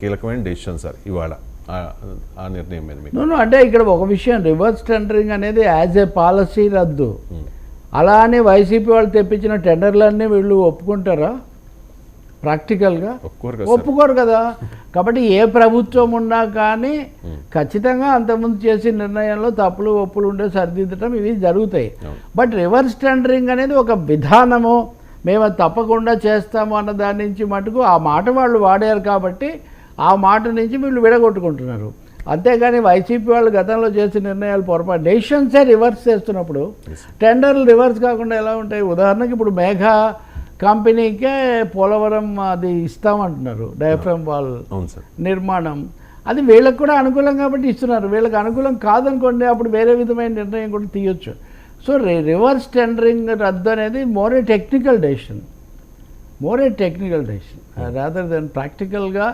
కీలకమైన decision sir ఇవాళ. ఆ- నిర్ణయం మీద మీకు. నూనె అంటే ఇక్కడ ఒక విషయం రివర్స్ టెండరింగ్ అనేది యాజ్ ఏ పాలసీ రద్దు. అలా అని వైసీపీ వాళ్ళు తెప్పించిన టెండర్లన్నీ వీళ్ళు ఒప్పుకుంటారా? ప్రాక్టికల్గా ఒప్పుకోరు కదా సార్. ఒప్పుకోరు కదా. కాబట్టి ఏ ప్రభుత్వం ఉన్నా కానీ ఖచ్చితంగా అంతకుముందు చేసిన నిర్ణయంలో తప్పులు ఒప్పులు ఉండే సరిదిద్దటం ఇవి జరుగుతాయి. బట్ రివర్స్ టెండరింగ్ అనేది ఒక విధానము. మేము తప్పకుండా చేస్తాము అన్న దాని నుంచి మటుకు ఆ మాట వాళ్ళు వాడారు కాబట్టి ఆ మాట నుంచి వీళ్ళు విడగొట్టుకుంటున్నారు. అంతేగాని వైసీపీ వాళ్ళు గతంలో చేసిన నిర్ణయాలు పొరపాటు. డెసిషన్సే రివర్స్ చేస్తున్నప్పుడు టెండర్లు రివర్స్ కాకుండా ఎలా ఉంటాయి? ఉదాహరణకి ఇప్పుడు మేఘా కంపెనీకే పోలవరం అది ఇస్తామంటున్నారు డయాఫ్రమ్ వాల్ నిర్మాణం. అది వీళ్ళకి కూడా అనుకూలం కాబట్టి ఇస్తున్నారు. వీళ్ళకి అనుకూలం కాదనుకోండి అప్పుడు వేరే విధమైన నిర్ణయం కూడా తీయొచ్చు. సో రివర్స్ టెండరింగ్ రద్దు అనేది more technical decision more technical decision rather than ప్రాక్టికల్గా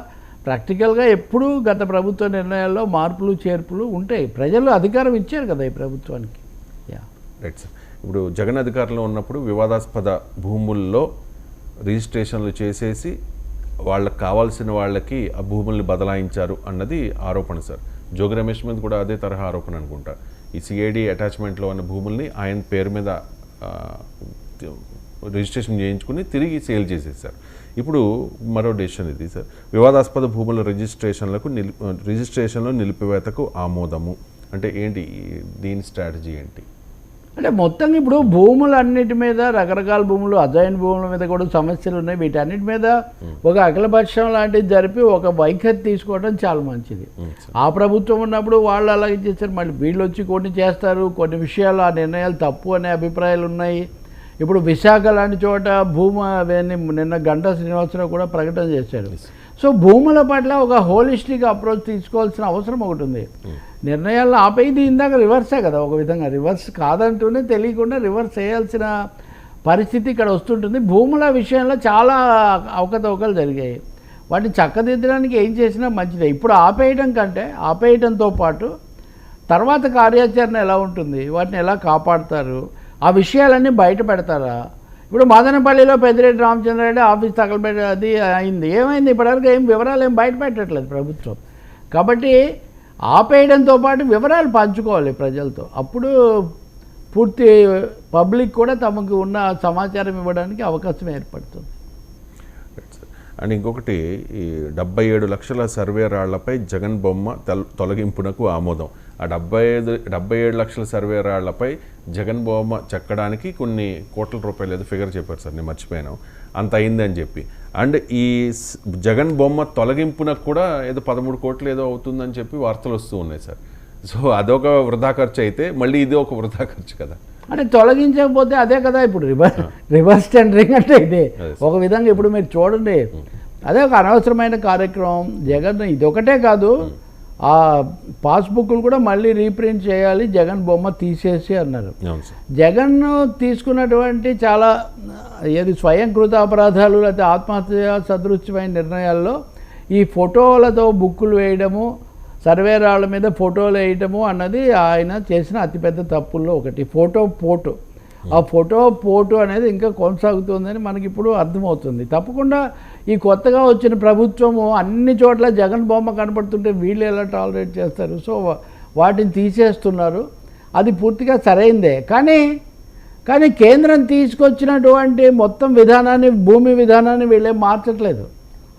ప్రాక్టికల్గా ఎప్పుడూ గత ప్రభుత్వ నిర్ణయాల్లో మార్పులు చేర్పులు ఉంటాయి ప్రజలు అధికారం ఇచ్చారు కదా ఈ ప్రభుత్వానికి. యా. రైట్ సార్ ఇప్పుడు జగన్ అధికారంలో ఉన్నప్పుడు వివాదాస్పద భూముల్లో రిజిస్ట్రేషన్లు చేసేసి వాళ్ళకి కావాల్సిన వాళ్ళకి ఆ భూముల్ని బదలాయించారు అన్నది ఆరోపణ సార్ జోగి రమేష్ మీద కూడా అదే తరహా ఆరోపణ అనుకుంటా. ఈ సిఐడి అటాచ్మెంట్లో ఉన్న భూముల్ని ఆయన పేరు మీద రిజిస్ట్రేషన్ చేయించుకుని తిరిగి సేల్ చేసేసారు ఇప్పుడు మరో డెసిషన్ ఇది సార్ వివాదాస్పద భూముల రిజిస్ట్రేషన్లకు నిలి రిజిస్ట్రేషన్లో నిలిపివేతకు ఆమోదము. అంటే ఏంటి దీని స్ట్రాటజీ ఏంటి? అంటే మొత్తం ఇప్పుడు భూములన్నిటి మీద రకరకాల భూములు అజైన్ భూముల మీద కూడా సమస్యలు ఉన్నాయి. వీటన్నిటి మీద ఒక అఖిలపక్షం లాంటిది జరిపి ఒక వైఖరి తీసుకోవడం చాలా మంచిది. ఆ ప్రభుత్వం ఉన్నప్పుడు వాళ్ళు అలాగే చేశారు. మళ్ళీ వీళ్ళు వచ్చి కొన్ని చేస్తారు. కొన్ని విషయాలు ఆ నిర్ణయాలు తప్పు అనే అభిప్రాయాలు ఉన్నాయి. ఇప్పుడు విశాఖ లాంటి చోట భూమి అవన్నీ నిన్న గంటా శ్రీనివాసరావు కూడా ప్రకటన చేశారు. సో భూముల పట్ల ఒక హోలిస్టిక్ అప్రోచ్ తీసుకోవాల్సిన అవసరం ఒకటి ఉంది. నిర్ణయాలను ఆపేది ఇందాక రివర్సే కదా ఒక విధంగా. రివర్స్ కాదంటూనే తెలియకుండా రివర్స్ చేయాల్సిన పరిస్థితి ఇక్కడ వస్తుంటుంది. భూముల విషయంలో చాలా అవకతవకలు జరిగాయి. వాటిని చక్కదిద్దడానికి ఏం చేసినా మంచిదే. ఇప్పుడు ఆపేయడం కంటే ఆపేయడంతో పాటు తర్వాత కార్యాచరణ ఎలా ఉంటుంది? వాటిని ఎలా కాపాడతారు? ఆ విషయాలన్నీ బయట పెడతారా? ఇప్పుడు మదనపల్లిలో పెద్దిరెడ్డి రామచంద్రారెడ్డి ఆఫీస్ తగలబెట్టి అది అయింది. ఏమైంది? ఇప్పటివరకు ఏం వివరాలు ఏం బయట పెట్టట్లేదు ప్రభుత్వం. కాబట్టి ఆపేయడంతో పాటు వివరాలు పంచుకోవాలి ప్రజలతో. అప్పుడు పూర్తి పబ్లిక్ కూడా తమకు ఉన్న సమాచారం ఇవ్వడానికి అవకాశం ఏర్పడుతుంది. అండ్ ఇంకొకటి ఈ డెబ్బై ఏడు లక్షల సర్వే రాళ్ళపై జగన్ బొమ్మ తొలగింపునకు ఆమోదం. ఆ డెబ్బై ఐదు డెబ్బై ఏడు లక్షల సర్వే రాళ్ళపై జగన్ బొమ్మ చెక్కడానికి కొన్ని కోట్ల రూపాయలు ఏదో ఫిగర్ చెప్పారు సార్ నేను మర్చిపోయాను. అంత అయిందని చెప్పి. అండ్ ఈ జగన్ బొమ్మ తొలగింపునకు కూడా ఏదో పదమూడు కోట్లు ఏదో అవుతుందని చెప్పి వార్తలు వస్తూ ఉన్నాయి సార్. సో అదొక వృధా ఖర్చు అయితే మళ్ళీ ఇది ఒక వృధా ఖర్చు కదా. అంటే తొలగించకపోతే అదే కదా ఇప్పుడు రివర్స్ రివర్స్ టెండరింగ్ అంటే ఇదే. ఒక విధంగా ఇప్పుడు మీరు చూడండి. అదే ఒక అనవసరమైన కార్యక్రమం. జగన్ ఇదొకటే కాదు. ఆ పాస్బుక్లు కూడా మళ్ళీ రీప్రింట్ చేయాలి జగన్ బొమ్మ తీసేసి అన్నారు. జగన్ తీసుకున్నటువంటి చాలా ఏది స్వయంకృత అపరాధాలు లేకపోతే ఆత్మహత్య సదృశ్యమైన నిర్ణయాల్లో ఈ ఫోటోలతో బుక్కులు వేయడము సర్వేరాళ్ళ మీద ఫోటోలు వేయటము అన్నది ఆయన చేసిన అతిపెద్ద తప్పుల్లో ఒకటి. ఫోటో పోటు. ఆ ఫోటో పోటు అనేది ఇంకా కొనసాగుతుందని మనకి ఇప్పుడు అర్థమవుతుంది. తప్పకుండా ఈ కొత్తగా వచ్చిన ప్రభుత్వము అన్ని చోట్ల జగన్ బొమ్మ కనపడుతుంటే వీళ్ళు ఎలా టాలరేట్ చేస్తారు? సో వాటిని తీసేస్తున్నారు. అది పూర్తిగా సరైందే. కానీ కానీ కేంద్రం తీసుకొచ్చినటువంటి మొత్తం విధానాన్ని భూమి విధానాన్ని వీళ్ళేం మార్చట్లేదు.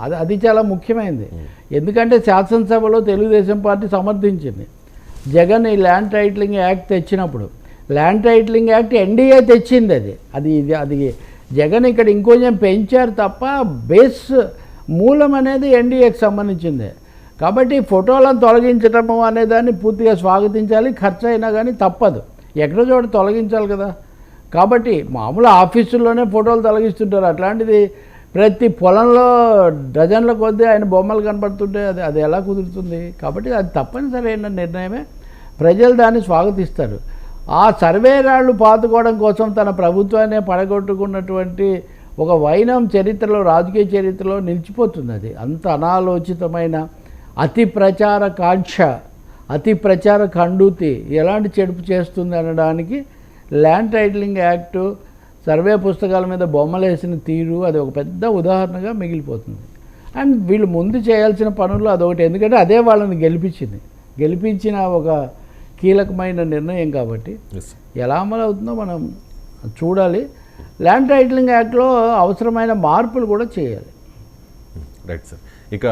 అది అది చాలా ముఖ్యమైనది ఎందుకంటే శాసనసభలో తెలుగుదేశం పార్టీ సమర్థించింది. జగన్ ఈ ల్యాండ్ టైటిలింగ్ యాక్ట్ తెచ్చినప్పుడు ల్యాండ్ టైటిలింగ్ యాక్ట్ ఎన్డీఏ తెచ్చింది అది. అది ఇది అది జగన్ ఇక్కడ ఇంకొంచెం పెంచారు తప్ప బేస్ మూలం అనేది ఎన్డీఏకి సంబంధించింది. కాబట్టి ఫోటోలను తొలగించటము అనేదాన్ని పూర్తిగా స్వాగతించాలి. ఖర్చు అయినా కానీ తప్పదు. ఎక్కడ చోట తొలగించాలి కదా. కాబట్టి మామూలు ఆఫీసుల్లోనే ఫోటోలు తొలగిస్తుంటారు. అట్లాంటిది ప్రతి పొలంలో డజన్ల కొద్దీ ఆయన బొమ్మలు కనపడుతుంటే అది అది ఎలా కుదురుతుంది? కాబట్టి అది తప్పనిసరి అయిన నిర్ణయమే. ప్రజలు దాన్ని స్వాగతిస్తారు. ఆ సర్వే రాళ్ళు పాతుకోవడం కోసం తన ప్రభుత్వాన్ని పడగొట్టుకున్నటువంటి ఒక వైనం చరిత్రలో రాజకీయ చరిత్రలో నిలిచిపోతుంది అది అంత అనాలోచితమైన అతి ప్రచార కాంక్ష అతి ప్రచార ఖండూతి ఎలాంటి చెడుపు చేస్తుంది అనడానికి ల్యాండ్ టైటిలింగ్ యాక్టు సర్వే పుస్తకాల మీద బొమ్మలు వేసిన తీరు అది ఒక పెద్ద ఉదాహరణగా మిగిలిపోతుంది. అండ్ వీళ్ళు ముందు చేయాల్సిన పనులు అదొకటి. ఎందుకంటే అదే వాళ్ళని గెలిపించింది. గెలిపించిన ఒక కీలకమైన నిర్ణయం కాబట్టి ఎలా అమలు అవుతుందో మనం చూడాలి. ల్యాండ్ టైటిలింగ్ యాక్ట్లో అవసరమైన మార్పులు కూడా చేయాలి. రైట్ సార్ ఇక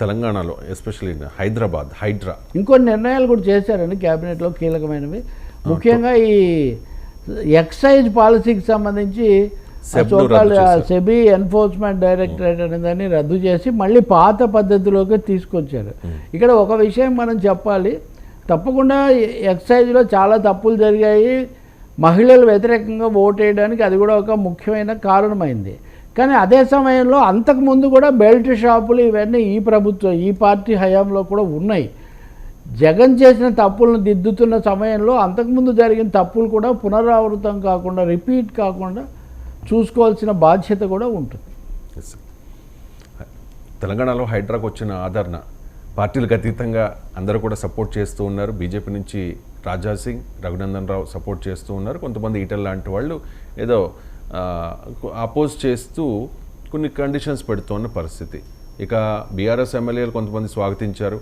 తెలంగాణలో ఎస్పెషల్లీ హైదరాబాద్ హైడ్రా. ఇంకొన్ని నిర్ణయాలు కూడా చేశారండి క్యాబినెట్లో కీలకమైనవి. ముఖ్యంగా ఈ ఎక్సైజ్ పాలసీకి సంబంధించి. సెబీ ఎన్ఫోర్స్మెంట్ డైరెక్టరేట్ అనే దాన్ని రద్దు చేసి మళ్ళీ పాత పద్ధతిలోకి తీసుకొచ్చారు. ఇక్కడ ఒక విషయం మనం చెప్పాలి. తప్పకుండా ఎక్సైజ్లో చాలా తప్పులు జరిగాయి. మహిళలు వ్యతిరేకంగా ఓటు వేయడానికి అది కూడా ఒక ముఖ్యమైన కారణమైంది. కానీ అదే సమయంలో అంతకుముందు కూడా బెల్ట్ షాపులు ఇవన్నీ ఈ ప్రభుత్వం ఈ పార్టీ హయాంలో కూడా ఉన్నాయి. జగన్ చేసిన తప్పులను దిద్దుతున్న సమయంలో అంతకుముందు జరిగిన తప్పులు కూడా పునరావృతం కాకుండా రిపీట్ కాకుండా చూసుకోవాల్సిన బాధ్యత కూడా ఉంటుంది. తెలంగాణలో హైడ్రాకు వచ్చిన ఆదరణ పార్టీలకు అతీతంగా అందరూ కూడా సపోర్ట్ చేస్తూ ఉన్నారు. బీజేపీ నుంచి రాజా సింగ్ రఘునందన్ రావు సపోర్ట్ చేస్తూ ఉన్నారు. కొంతమంది ఈటల్ లాంటి వాళ్ళు ఏదో అపోజ్ చేస్తూ కొన్ని కండిషన్స్ పెడుతున్న పరిస్థితి. ఇక బీఆర్ఎస్ ఎమ్మెల్యేలు కొంతమంది స్వాగతించారు.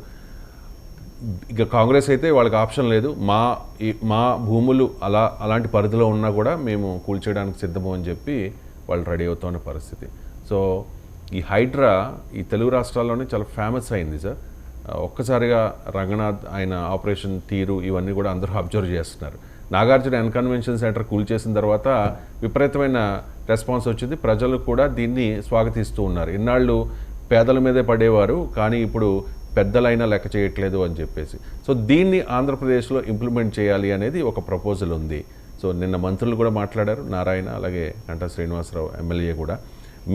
ఇక కాంగ్రెస్ అయితే వాళ్ళకి ఆప్షన్ లేదు. మా ఈ- మా భూములు అలా అలాంటి పరిధిలో ఉన్నా కూడా మేము కూల్చేయడానికి సిద్ధము అని చెప్పి వాళ్ళు రెడీ అవుతున్న పరిస్థితి. సో ఈ హైడ్రా ఈ తెలుగు రాష్ట్రాల్లోనే చాలా ఫేమస్ అయింది సార్. ఒక్కసారిగా రంగనాథ్ ఆయన ఆపరేషన్ తీరు ఇవన్నీ కూడా అందరూ అబ్జర్వ్ చేస్తున్నారు. నాగార్జున ఎన్కన్వెన్షన్ సెంటర్ కూల్ చేసిన తర్వాత విపరీతమైన రెస్పాన్స్ వచ్చింది. ప్రజలు కూడా దీన్ని స్వాగతిస్తూ ఉన్నారు. ఇన్నాళ్ళు పేదల మీదే పడేవారు. కానీ ఇప్పుడు పెద్దలైనా లెక్క చేయట్లేదు అని చెప్పేసి. సో దీన్ని ఆంధ్రప్రదేశ్లో ఇంప్లిమెంట్ చేయాలి అనేది ఒక ప్రపోజల్ ఉంది. సో నిన్న మంత్రులు కూడా మాట్లాడారు నారాయణ అలాగే గంటా శ్రీనివాసరావు ఎమ్మెల్యే కూడా.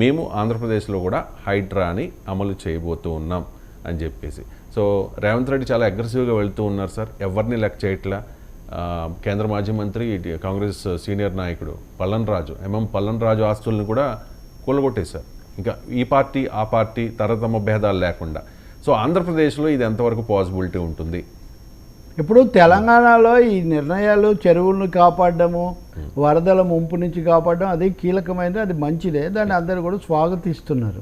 మేము ఆంధ్రప్రదేశ్లో కూడా హైడ్రాని అమలు చేయబోతూ ఉన్నాం అని చెప్పేసి. సో రేవంత్ రెడ్డి చాలా అగ్రెసివ్గా వెళ్తూ ఉన్నారు సార్. ఎవరిని లెక్క చేయట్లా? కేంద్ర మాజీ మంత్రి కాంగ్రెస్ సీనియర్ నాయకుడు పల్లన్ రాజు ఎంఎం పల్లన్ రాజు ఆస్తులను కూడా కూలగొట్టేశారు. ఇంకా ఈ పార్టీ ఆ పార్టీ తరతమ భేదాలు లేకుండా. సో ఆంధ్రప్రదేశ్లో ఇది ఎంతవరకు పాసిబిలిటీ ఉంటుంది? ఇప్పుడు తెలంగాణలో ఈ నిర్ణయాలు చెరువులను కాపాడడము వరదల ముంపు నుంచి కాపాడడం అది కీలకమైనది అది మంచిదే. దాన్ని అందరూ కూడా స్వాగతిస్తున్నారు.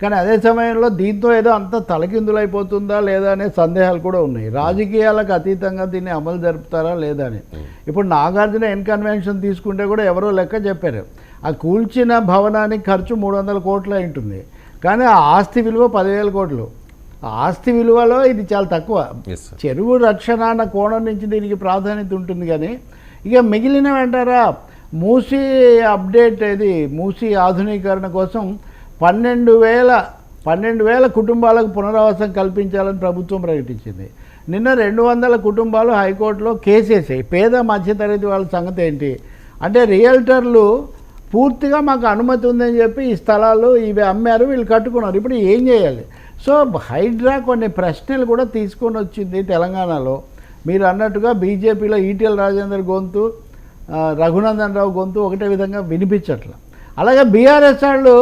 కానీ అదే సమయంలో దీంతో ఏదో అంత తలకిందులైపోతుందా లేదా అనే సందేహాలు కూడా ఉన్నాయి. రాజకీయాలకు అతీతంగా దీన్ని అమలు జరుపుతారా లేదా అని. ఇప్పుడు నాగార్జున ఎన్కన్వెన్షన్ తీసుకుంటే కూడా ఎవరో లెక్క చెప్పారు. ఆ కూల్చిన భవనానికి ఖర్చు మూడు వందల కోట్లు అయి ఉంటుంది. కానీ ఆ ఆస్తి విలువ పదివేల కోట్లు. ఆస్తి విలువలో ఇది చాలా తక్కువ. చెరువు రక్షణ అన్న కోణం నుంచి దీనికి ప్రాధాన్యత ఉంటుంది కానీ ఇక మిగిలినవి అంటారా? మూసీ అప్డేట్ ఇది మూసీ ఆధునీకరణ కోసం పన్నెండు వేల పన్నెండు వేల కుటుంబాలకు పునరావాసం కల్పించాలని ప్రభుత్వం ప్రకటించింది. నిన్న రెండు వందల కుటుంబాలు హైకోర్టులో కేసేసాయి పేద మధ్యతరగతి వాళ్ళ సంగతి ఏంటి? అంటే రియల్టర్లు పూర్తిగా మాకు అనుమతి ఉందని చెప్పి ఈ స్థలాలు ఇవి అమ్మారు వీళ్ళు కట్టుకున్నారు. ఇప్పుడు ఏం చేయాలి? సో హైడ్రా కొన్ని ప్రశ్నలు కూడా తీసుకొని వచ్చింది తెలంగాణలో. మీరు అన్నట్టుగా బీజేపీలో ఈటీఎల్ రాజేందర్ గొంతు రఘునందన్ రావు గొంతు ఒకటే విధంగా వినిపించట్ల. అలాగే బీఆర్ఎస్ వాళ్ళు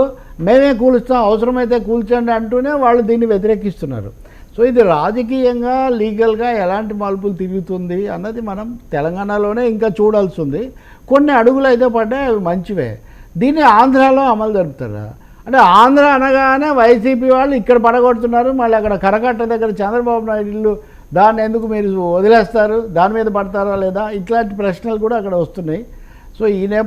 మేమే కూలుస్తాం అవసరమైతే కూల్చండి అంటూనే వాళ్ళు దీన్ని వ్యతిరేకిస్తున్నారు. సో ఇది రాజకీయంగా లీగల్గా ఎలాంటి మలుపులు తిరుగుతుంది అన్నది మనం తెలంగాణలోనే ఇంకా చూడాల్సి ఉంది. కొన్ని అడుగులు అయితే పడ్డాయి అవి మంచివే. దీన్ని ఆంధ్రాలో అమలు జరుపుతారా? అంటే ఆంధ్ర అనగానే వైసీపీ వాళ్ళు ఇక్కడ పడగొడుతున్నారు మళ్ళీ అక్కడ కరకట్ట దగ్గర చంద్రబాబు నాయుడు ఇల్లు దాన్ని ఎందుకు మీరు వదిలేస్తారు దాని మీద పడతారా లేదా? ఇట్లాంటి ప్రశ్నలు కూడా అక్కడ వస్తున్నాయి. సో ఈ నేపథ్యం